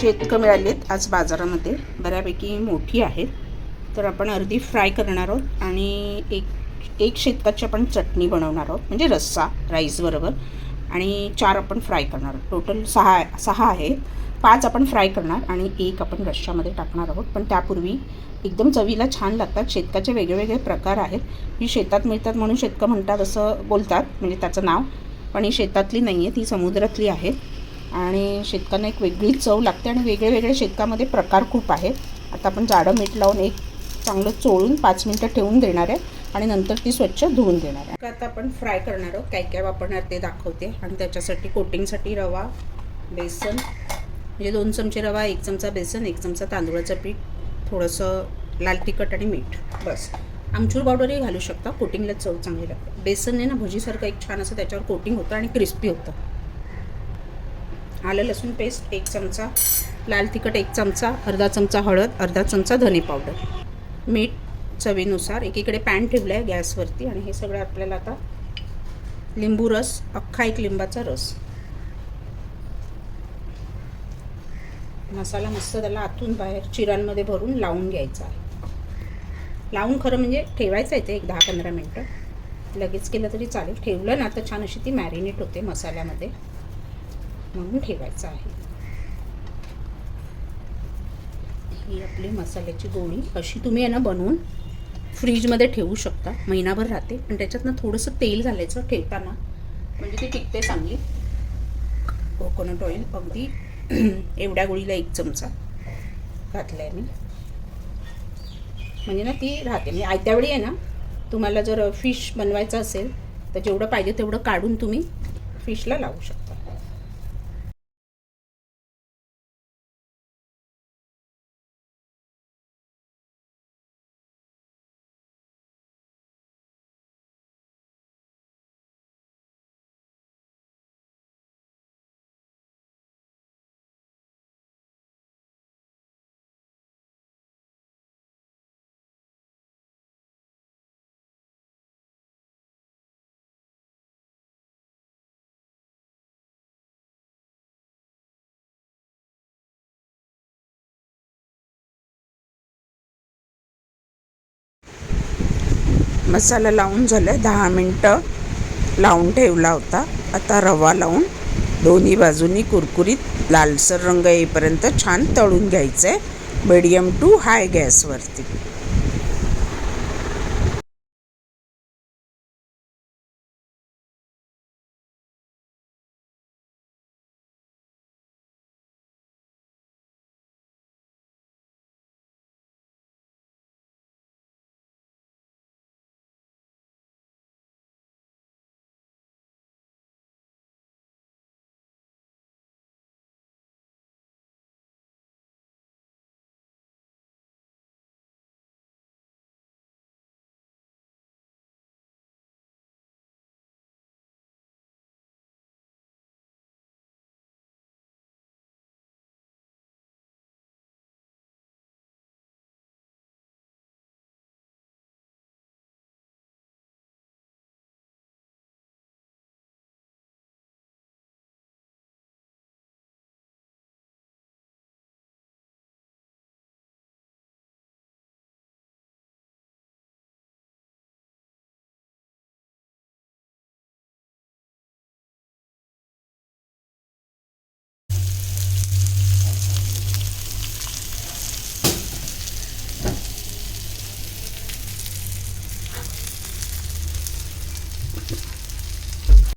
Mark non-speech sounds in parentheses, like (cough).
शेतकं मिळालेत आज बाजारामध्ये. बऱ्यापैकी मोठी आहेत. तर आपण अर्धी फ्राय करणार आहोत आणि एक एक शेतकाची आपण चटणी बनवणार आहोत म्हणजे रस्सा राईसबरोबर आणि चार आपण फ्राय करणार आहोत. टोटल सहा सहा आहेत. पाच आपण फ्राय करणार आणि एक आपण रश्श्यामध्ये टाकणार आहोत. पण त्यापूर्वी एकदम चवीला छान लागतात. शेतकाचे वेगळेवेगळे प्रकार आहेत. ही शेतात मिळतात म्हणून शेतकं म्हणतात असं बोलतात. म्हणजे त्याचं नाव पण ही शेतातली नाही आहे ती समुद्रातली आहे. आणि शेतकांना एक वेगळी चव लागते आणि वेगळे वेगळे शेतकामध्ये प्रकार खूप आहेत. आता आपण जाडं मीठ लावून एक चांगलं चोळून पाच मिनटं ठेवून देणार आहे आणि नंतर ती स्वच्छ धुवून देणार आहे. आता आपण फ्राय करणार आहोत. काय काय वापरणार ते दाखवते. आणि त्याच्यासाठी कोटिंगसाठी रवा बेसन म्हणजे दोन चमचे रवा एक चमचा बेसन एक चमचा तांदूळाचं पीठ थोडंसं लाल तिखट आणि मीठ. बस. आमचूर पावडरही घालू शकता. कोटिंगला चव चांगली लागते. बेसनने ना भजीसारखं एक छान असं त्याच्यावर कोटिंग होतं आणि क्रिस्पी होतं. आलं लसूण पेस्ट एक चमचा लाल तिखट एक चमचा अर्धा चमचा हळद अर्धा चमचा धने पावडर मीठ चवीनुसार एकीकडे पॅन ठेवलं आहे गॅसवरती आणि हे सगळं आपल्याला आता लिंबू रस अख्खा एक लिंबाचा रस. मसाला मस्त त्याला आतून बाहेर चिरांमध्ये भरून लावून घ्यायचा आहे. लावून खरं म्हणजे ठेवायचं आहे ते एक दहा पंधरा मिनटं. लगेच केलं तरी चालेल. ठेवलं ना तर छान अशी ती मॅरिनेट होते मसाल्यामध्ये. म्हणून ठेवायचं आहे. ही आपली मसाल्याची गोळी अशी तुम्ही आहे ना बनवून फ्रीजमध्ये ठेवू शकता. महिनाभर राहते. पण त्याच्यातनं थोडंसं तेल घालायचं ठेवताना म्हणजे ती टिकते चांगली. कोकोनट ऑइल अगदी (clears throat) एवढ्या गोळीला एक चमचा घातला आहे मी. म्हणजे ना ती राहते. म्हणजे आयत्या वेळी आहे ना तुम्हाला जर फिश बनवायचं असेल तर जेवढं पाहिजे तेवढं काढून तुम्ही फिशला लावू शकता. मसाला लावून झालं दहा मिनटं लावून ठेवला होता. आता रवा लावून दोन्ही बाजूनी कुरकुरीत लालसर रंग येईपर्यंत छान तळून घ्यायचं आहे मिडियम टू हाय गॅसवरती.